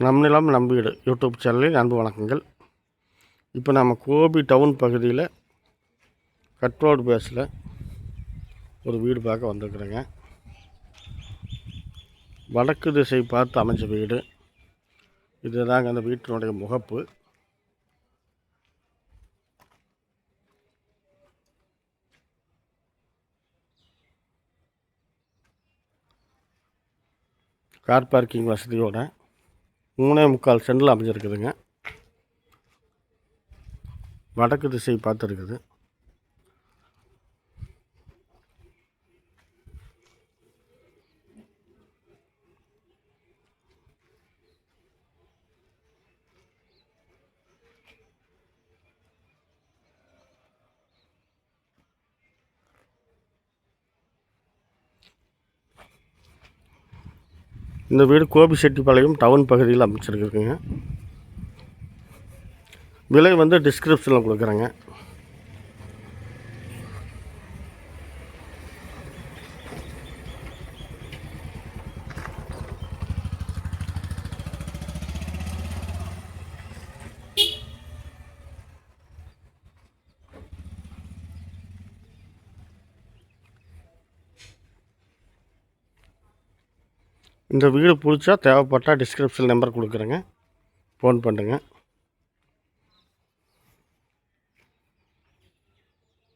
நம் நிலம் நம் வீடு யூடியூப் சேனலில் அன்பு வணக்கங்கள். இப்போ நம்ம கோபி டவுன் பகுதியில் கட்ரோடு பேஸில் ஒரு வீடு பார்க்க வந்திருக்குறேங்க. வடக்கு திசை பார்த்து அமைஞ்ச வீடு. இதுதாங்க அந்த வீட்டினுடைய முகப்பு. கார் பார்க்கிங் வசதியோடு மூணே முக்கால் சென்டில் அமைஞ்சிருக்குதுங்க. வடக்கு திசை பார்த்துருக்குது. இந்த வீடு கோபிச்செட்டிப்பாளையம் டவுன் பகுதியில் அமைச்சிருக்குங்க விலை வந்து டிஸ்கிரிப்ஷனில் கொடுக்குறேங்க. இந்த வீடு பிடிச்சா தேவைப்பட்டால் டிஸ்கிரிப்ஷன் நம்பர் கொடுக்குறேங்க. ஃபோன் பண்ணுங்கள்